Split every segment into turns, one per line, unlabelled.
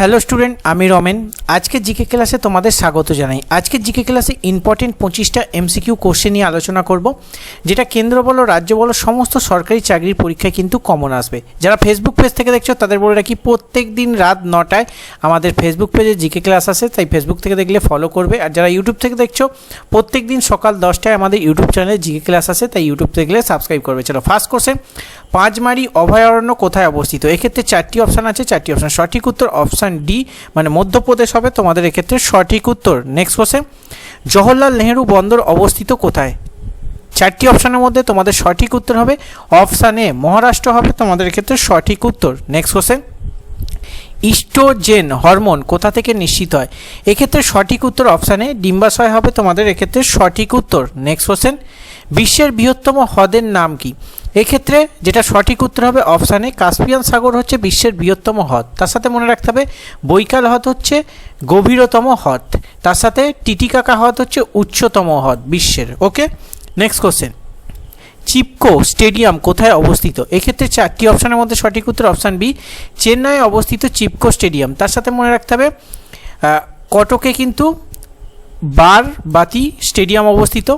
Hello student, আমি রমেন। আজকে GK ক্লাসে তোমাদের স্বাগত জানাই। আজকে জিকে ক্লাসে ইম্পর্টেন্ট পঁচিশটা এমসিকিউ কোশ্চেন নিয়ে আলোচনা করব, যেটা কেন্দ্র বলো রাজ্য বলো সমস্ত সরকারি চাকরির পরীক্ষায় কিন্তু কমন আসবে। যারা ফেসবুক পেজ থেকে দেখছ, তাদের বলে রাখি প্রত্যেক দিন রাত নটায় আমাদের ফেসবুক পেজে জিকে ক্লাস আসে, তাই ফেসবুক থেকে দেখলে ফলো করবে। আর যারা ইউটিউব থেকে দেখছ প্রত্যেক দিন সকাল দশটায় আমাদের ইউটিউব চ্যানেলে জিকে ক্লাস আসে, তাই ইউটিউব থেকে দেখলে সাবস্ক্রাইব করবে। চলো ফার্স্ট কোশ্চেন পাঁচমারি অভয়ারণ্য কোথায় অবস্থিত? এক্ষেত্রে চারটি অপশান আছে, চারটি অপশান সঠিক উত্তর অপশান ডি মানে মধ্যপ্রদেশ হবে, তোমাদের এক্ষেত্রে সঠিক উত্তর। নেক্সট কোশ্চেন জওহরলাল নেহেরু বন্দর অবস্থিত কোথায়? চারটি অপশানের মধ্যে তোমাদের সঠিক উত্তর হবে অপশান এ মহারাষ্ট্র হবে, তোমাদের ক্ষেত্রে সঠিক উত্তর। নেক্সট কোশ্চেন ইস্ট্রোজেন হরমোন কোথা থেকে নিশ্চিত হয়? এক্ষেত্রে সঠিক উত্তর অপশানে ডিম্বাশয় হবে। তোমাদের এক্ষেত্রে সঠিক উত্তর। নেক্সট কোশ্চেন বিশ্বের বৃহত্তম হ্রদের নাম কি? এক্ষেত্রে যেটা সঠিক উত্তর হবে অপশানে, কাস্পিয়ান সাগর হচ্ছে বিশ্বের বৃহত্তম হ্রদ। তার সাথে মনে রাখতে হবে, বৈকাল হ্রদ হচ্ছে গভীরতম হ্রদ। তার সাথে টিটিকাকা হ্রদ হচ্ছে উচ্চতম হ্রদ বিশ্বের। Okay next question Chipko stadium কোথায় অবস্থিত? এক্ষেত্রে চারটি অপশানের মধ্যে সঠিক উত্তর অপশান বি, চেন্নাইয়ে অবস্থিত চিপকো স্টেডিয়াম। তার সাথে মনে রাখতে হবে কটকে কিন্তু বার বাতি স্টেডিয়াম অবস্থিত,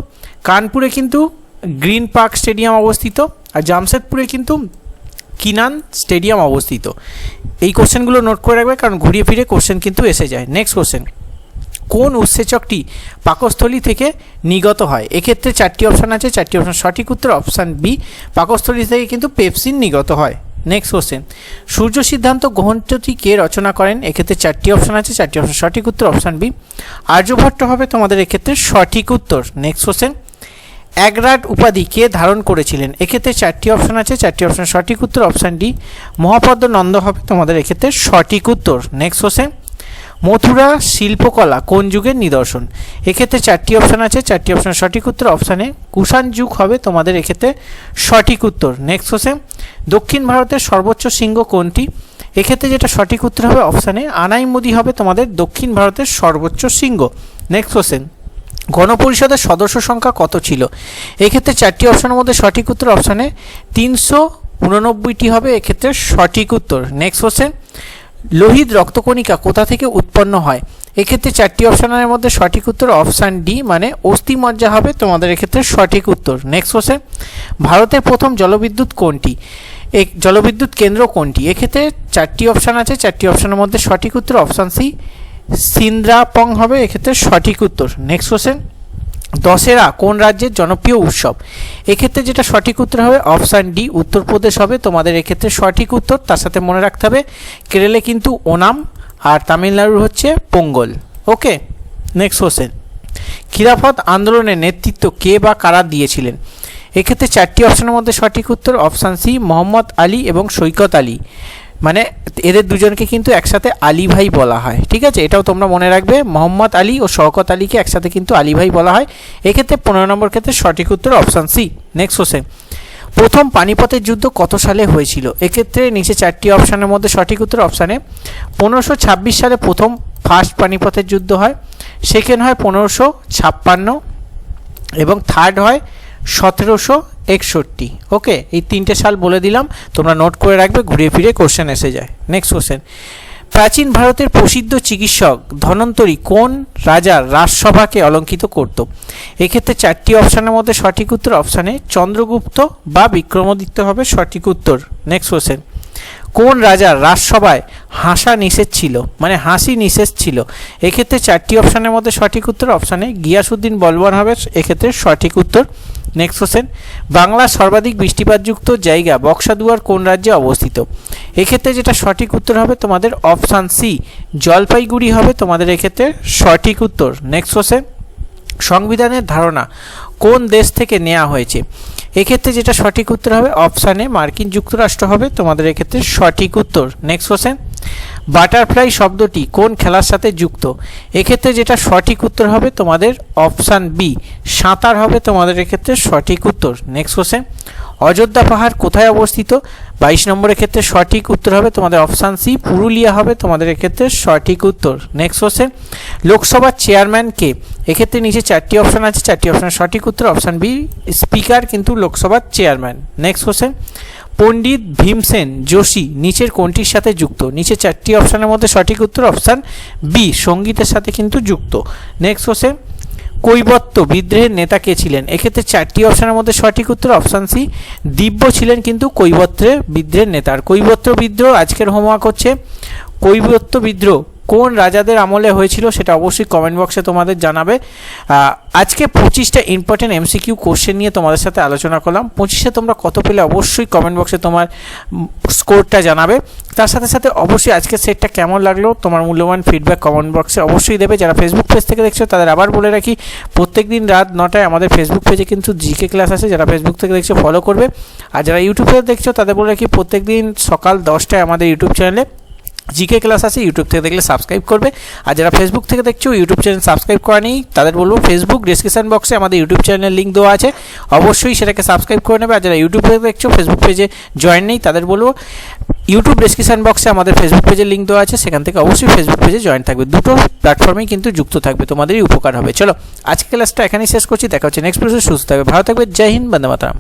কানপুরে কিন্তু গ্রিন পার্ক স্টেডিয়াম অবস্থিত, আর জামশেদপুরে কিন্তু কিনান স্টেডিয়াম অবস্থিত। এই কোশ্চেনগুলো নোট করে রাখবে, কারণ ঘুরিয়ে ফিরে কোশ্চেন কিন্তু এসে যায়। নেক্সট কোশ্চেন কোন উৎসেচকটি পাকস্থলী থেকে নিগত হয়? এক্ষেত্রে চারটি অপশান আছে। চারটি অপশান সঠিক উত্তর অপশান বি পাকস্থলী থেকে কিন্তু পেপসিন নিগত হয়। নেক্সট কোশ্চেন সূর্য সিদ্ধান্ত গ্রহণটি কে রচনা করেন? এক্ষেত্রে চারটি অপশান আছে। চারটি অপশান সঠিক উত্তর অপশান বি আর্যভট্ট হবে তোমাদের এক্ষেত্রে সঠিক উত্তর। নেক্সট কোশ্চেন অ্যাগ্রাড উপাধি কে ধারণ করেছিলেন? এক্ষেত্রে চারটি অপশান আছে। চারটি অপশান সঠিক উত্তর অপশান ডি মহাপদ্ম নন্দ হবে তোমাদের এক্ষেত্রে সঠিক উত্তর। নেক্সট কোশ্চেন মথুরা শিল্পকলা কোন যুগের নিদর্শন? এক্ষেত্রে চারটি অপশান আছে। চারটি অপশান সঠিক উত্তর অপশানে কুষাণ যুগ হবে। তোমাদের এক্ষেত্রে সঠিক উত্তর। নেক্সট কোশ্চেন দক্ষিণ ভারতের সর্বোচ্চ শৃঙ্গ কোনটি? এক্ষেত্রে যেটা সঠিক উত্তর হবে অপশানে আনাইমুদি হবে তোমাদের দক্ষিণ ভারতের সর্বোচ্চ শৃঙ্গ। নেক্সট কোশ্চেন গণপরিষদের সদস্য সংখ্যা কত ছিল? এক্ষেত্রে চারটি অপশানের মধ্যে সঠিক উত্তর অপশানে তিনশো উননব্বইটি হবে। এক্ষেত্রে সঠিক উত্তর। নেক্সট কোশ্চেন লোহিত রক্তকণিকা কোথা থেকে উৎপন্ন হয়? এক্ষেত্রে চারটি অপশানের মধ্যে সঠিক উত্তর অপশান ডি মানে অস্থিমজ্জা হবে। তোমাদের এক্ষেত্রে সঠিক উত্তর। নেক্সট কোশ্চেন ভারতের প্রথম জলবিদ্যুৎ কোনটি? এক, জলবিদ্যুৎ কেন্দ্র কোনটি? এক্ষেত্রে চারটি অপশান আছে। চারটি অপশানের মধ্যে সঠিক উত্তর অপশান সি সিন্দ্রাপং হবে। এক্ষেত্রে সঠিক উত্তর। নেক্সট কোশ্চেন দশেরা কোন রাজ্যের জনপ্রিয় উৎসব? এক্ষেত্রে যেটা সঠিক উত্তর হবে অপশান ডি, উত্তরপ্রদেশ হবে। তোমাদের এক্ষেত্রে সঠিক উত্তর, তার সাথে মনে রাখতে হবে, কেরলে কিন্তু ওনাম আর তামিলনাড়ুর হচ্ছে পোঙ্গল। ওকে? নেক্সট কোশ্চেন খিলাফত আন্দোলনের নেতৃত্ব কে বা কারা দিয়েছিলেন? এক্ষেত্রে চারটি অপশানের মধ্যে সঠিক উত্তর, অপশান সি, মোহাম্মদ আলী এবং সৈকত আলী। মানে এদের দুজনকে কিন্তু একসাথে আলী ভাই বলা হয়, ঠিক আছে? এটাও তোমরা মনে রাখবে, মোহাম্মদ আলী ও শওকত আলীকে একসাথে কিন্তু আলী ভাই বলা হয়। এক্ষেত্রে পনেরো নম্বর ক্ষেত্রে সঠিক উত্তর অপশান সি নেক্সট কোশ্চেন প্রথম পানিপথের যুদ্ধ কত সালে হয়েছিল? এক্ষেত্রে নিচে চারটি অপশানের মধ্যে সঠিক উত্তর অপশানে পনেরোশো সালে প্রথম ফার্স্ট পানিপথের যুদ্ধ হয়, সেকেন্ড হয় পনেরোশো ছাপ্পান্ন, এবং থার্ড হয় সতেরোশো একষট্টি। ওকে এই তিনটে সাল বলে দিলাম। তোমরা নোট করে রাখবে, ঘুরিয়ে ফিরে কোশ্চেন এসে যায়। নেক্সট কোশ্চেন প্রাচীন ভারতের প্রসিদ্ধ চিকিৎসক ধনন্তরী কোন রাজার রাজসভাকে অলঙ্কিত করত? এক্ষেত্রে চারটি অপশানের মধ্যে সঠিক উত্তর অপশানে চন্দ্রগুপ্ত বা বিক্রমাদিত্য হবে সঠিক উত্তর। নেক্সট কোশ্চেন কোন রাজার রাজসভায় হাসা নিষেধ ছিল? মানে হাসি নিষেধ ছিল। এক্ষেত্রে চারটি অপশানের মধ্যে সঠিক উত্তর অপশানে গিয়াসুদ্দিন বলবান হবে, এক্ষেত্রে সঠিক উত্তর নেক্সট কোশ্চেন বাংলার সর্বাধিক বৃষ্টিপাতযুক্ত জায়গা বক্সাদুয়ার কোন রাজ্যে অবস্থিত? এক্ষেত্রে যেটা সঠিক উত্তর হবে তোমাদের অপশান সি জলপাইগুড়ি হবে তোমাদের এক্ষেত্রে সঠিক উত্তর। নেক্সট কোশ্চেন সংবিধানের ধারণা কোন দেশ থেকে নেওয়া হয়েছে? এক্ষেত্রে যেটা সঠিক উত্তর হবে অপশানে মার্কিন যুক্তরাষ্ট্র হবে তোমাদের এক্ষেত্রে সঠিক উত্তর। নেক্সট কোশ্চেন বাটারফ্লাই শব্দটি কোন খেলার সাথে যুক্ত? এক্ষেত্রে যেটা সঠিক উত্তর হবে তোমাদের অপশান বি। সাঁতার হবে তোমাদের এক্ষেত্রে সঠিক উত্তর। নেক্সট কোশ্চেন অযোধ্যা পাহাড় কোথায় অবস্থিত? বাইশ নম্বরের ক্ষেত্রে সঠিক উত্তর হবে তোমাদের অপশান সি। পুরুলিয়া হবে তোমাদের এক্ষেত্রে সঠিক উত্তর। নেক্সট কোশ্চেন লোকসভার চেয়ারম্যান কে? এক্ষেত্রে নিচে চারটি অপশান আছে। চারটি অপশান সঠিক উত্তর, অপশান বি, স্পিকার কিন্তু লোকসভার chairman. Next question Pandit Bhimsen Joshi নিচের কোনটির সাথে যুক্ত? নিচে চারটি অপশানের মধ্যে সঠিক উত্তর অপশান বি সঙ্গীতের সাথে কিন্তু যুক্ত। নেক্সট কোশ্চেন কৈবত্য বিদ্রোহের নেতা কে ছিলেন? এক্ষেত্রে চারটি অপশানের মধ্যে সঠিক উত্তর অপশান সি দিব্য ছিলেন কিন্তু কৈবত্রের বিদ্রোহের নেতা। আর কৈবত্র বিদ্রোহ আজকের হোমওয়ার্ক হচ্ছে কৈবত্য বিদ্রোহ কোন রাজাদের আমলে হয়েছিল সেটা অবশ্যই কমেন্ট বক্সে তোমাদের জানাবে। আজকে পঁচিশটা ইম্পর্টেন্ট এমসিকিউ কোশ্চেন নিয়ে তোমাদের সাথে আলোচনা করলাম। পঁচিশে তোমরা কত পেলে অবশ্যই কমেন্ট বক্সে তোমার স্কোরটা জানাবে। তার সাথে সাথে অবশ্যই আজকের সেটটা কেমন লাগল তোমার মূল্যবান ফিডব্যাক কমেন্ট বক্সে অবশ্যই দেবে। যারা ফেসবুক পেজ থেকে দেখছ, তাদের আবার বলে রাখি প্রত্যেক দিন রাত নটায় আমাদের ফেসবুক পেজে কিন্তু জিকে ক্লাস আছে। যারা ফেসবুক থেকে দেখছ ফলো করবে। আর যারা ইউটিউবে দেখছ, তাদের বলে রাখি প্রত্যেক দিন সকাল দশটায় আমাদের ইউটিউব চ্যানেলে জিকে ক্লাস আছে, ইউটিউব থেকে দেখলে সাবস্ক্রাইব করবে। আর যারা ফেসবুক থেকে দেখছ, ইউটিউব চ্যানেল সাবস্ক্রাইব করা নেই, তাদের বলব ফেসবুক ডিসক্রিপশন বক্সে আমাদের ইউটিউব চ্যানেলের লিঙ্ক দেওয়া আছে। অবশ্যই সেটাকে সাবস্ক্রাইব করে নেবে। আর যারা ইউটিউব থেকে দেখছ ফেসবুক পেজে জয়েন নেই, তাদের বলব ইউটিউব ডিসক্রিপশন বক্সে আমাদের ফেসবুক পেজের লিঙ্ক দেওয়া আছে। সেখান থেকে অবশ্যই ফেসবুক পেজে জয়েন থাকবে। দুটো প্ল্যাটফর্মেই কিন্তু যুক্ত থাকবে, তোমাদেরই উপকার হবে। চলো আজকে ক্লাসটা এখানেই শেষ করছি। দেখা হচ্ছে নেক্সট প্রসেস সুস্থ থাকবে, ভালো থাকবে। জয় হিন্দ, বন্দে মাতরম।